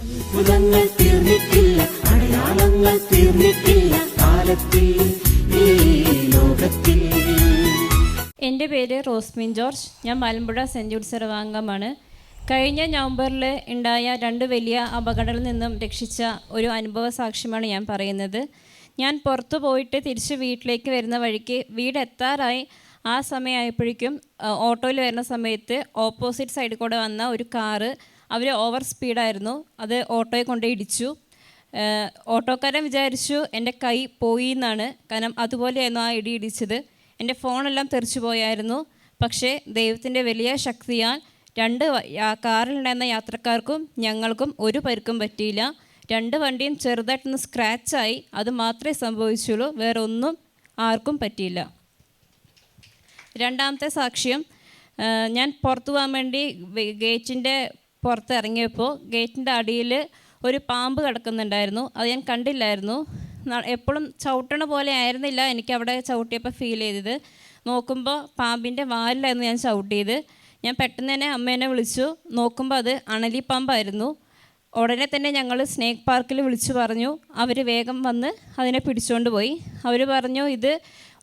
അത്ഭുതങ്ങൾ തീർന്നിട്ടില്ല അടയാളങ്ങൾ തീർന്നിട്ടില്ല കാലത്തിൽ എന്റെ പേര് റോസ്മിൻ ജോർജ്. ഞാൻ മലമ്പുഴ സെന്റ് ജൂഡ് സർവാംഗമാണ് കഴിഞ്ഞ നവംബറിൽ ഉണ്ടായ രണ്ട് വലിയ അപകടങ്ങളിൽ നിന്നും രക്ഷിച്ച ഒരു അനുഭവ സാക്ഷ്യമാണ് ഞാൻ പറയുന്നത്. ഞാൻ പുറത്തു പോയിട്ട് തിരിച്ച് വീട്ടിലേക്ക് വരുന്ന വഴിക്ക് വീട് എത്താറായി. ആ സമയമായപ്പോഴേക്കും ഓട്ടോയിൽ വരുന്ന സമയത്ത് ഓപ്പോസിറ്റ് സൈഡിൽ കൂടെ വന്ന ഒരു കാറ് അവർ ഓവർ സ്പീഡായിരുന്നു. അത് ഓട്ടോയെ കൊണ്ട് ഇടിച്ചു. ഓട്ടോക്കാരൻ വിചാരിച്ചു എന്റെ കൈ പോയി എന്നാണ്. കാരണം അതുപോലെയായിരുന്നു ആ ഇടി ഇടിച്ചത്. എന്റെ ഫോണെല്ലാം തെറിച്ചു പോയായിരുന്നു. പക്ഷേ ദൈവത്തിന്റെ വലിയ ശക്തിയാൽ രണ്ട് കാറിലുണ്ടായിരുന്ന യാത്രക്കാർക്കും ഞങ്ങൾക്കും ഒരു പരുക്കും പറ്റിയില്ല. രണ്ട് വണ്ടിയും ചെറുതായിട്ടൊന്ന് സ്ക്രാച്ചായി. അത് മാത്രമേ സംഭവിച്ചുള്ളൂ. വേറെ ഒന്നും ആർക്കും പറ്റിയില്ല. രണ്ടാമത്തെ സാക്ഷ്യം ഞാൻ പുറത്തു പോകാൻ വേണ്ടി ഗേറ്റിന്റെ പുറത്ത് ഇറങ്ങിയപ്പോൾ ഗേറ്റിന്റെ അടിയിൽ ഒരു പാമ്പ് കിടക്കുന്നുണ്ടായിരുന്നു. അത് ഞാൻ കണ്ടില്ലായിരുന്നു. എപ്പോഴും ചവിട്ടണ പോലെ ആയിരുന്നില്ല എനിക്ക് അവിടെ ചവിട്ടിയപ്പോൾ ഫീൽ ചെയ്തത്. നോക്കുമ്പോൾ പാമ്പിന്റെ വാലിലായിരുന്നു ഞാൻ ചവിട്ടിയത്. ഞാൻ പെട്ടെന്ന് തന്നെ അമ്മേനെ വിളിച്ചു. നോക്കുമ്പോൾ അത് അണലി പാമ്പായിരുന്നു. ഉടനെ തന്നെ ഞങ്ങൾ സ്നേക്ക് പാർക്കിൽ വിളിച്ചു പറഞ്ഞു. അവർ വേഗം വന്ന് അതിനെ പിടിച്ചുകൊണ്ട് പോയി. അവർ പറഞ്ഞു ഇത്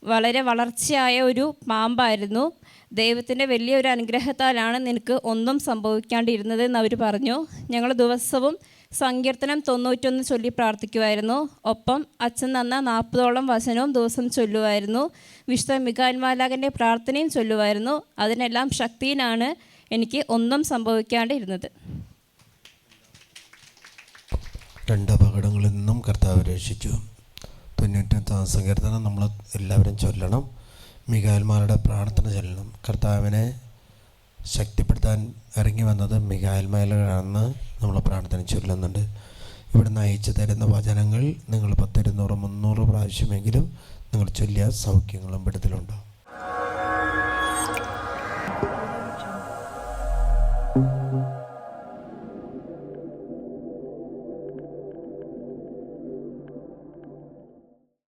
വളരെ വളർച്ചയായ ഒരു പാമ്പായിരുന്നു. ദൈവത്തിന്റെ വലിയൊരു അനുഗ്രഹത്താലാണ് നിനക്ക് ഒന്നും സംഭവിക്കാണ്ടിരുന്നത് എന്ന് അവർ പറഞ്ഞു. ഞങ്ങൾ ദിവസവും സങ്കീർത്തനം തൊണ്ണൂറ്റൊന്ന് ചൊല്ലി പ്രാർത്ഥിക്കുമായിരുന്നു ഒപ്പം അച്ഛൻ തന്ന നാൽപ്പതോളം വചനവും ദിവസം ചൊല്ലുമായിരുന്നു വിശുദ്ധ മികാൻമാലാകന്റെ പ്രാർത്ഥനയും ചൊല്ലുമായിരുന്നു അതിനെല്ലാം ശക്തിയിലാണ് എനിക്ക് ഒന്നും സംഭവിക്കാണ്ടിരുന്നത്. രണ്ട് അപകടങ്ങളിൽ നിന്നും കർത്താവ് രക്ഷിച്ചു. തൊണ്ണൂറ്റൊത്താം സങ്കീർത്തനം നമ്മൾ എല്ലാവരും ചൊല്ലണം. മികായൽമാരുടെ പ്രാർത്ഥന ചൊല്ലണം. കർത്താവിനെ ശക്തിപ്പെടുത്താൻ ഇറങ്ങി വന്നത് മികായൽമാരാണെന്ന് നമ്മൾ പ്രാർത്ഥന ചൊല്ലുന്നുണ്ട്. ഇവിടുന്ന് അയച്ചു തരുന്ന വചനങ്ങൾ നിങ്ങൾ പത്തിരുന്നൂറ് മുന്നൂറ് പ്രാവശ്യമെങ്കിലും നിങ്ങൾ ചൊല്ലിയ സൗഖ്യങ്ങളും വിടുതലുണ്ടാവും thank you.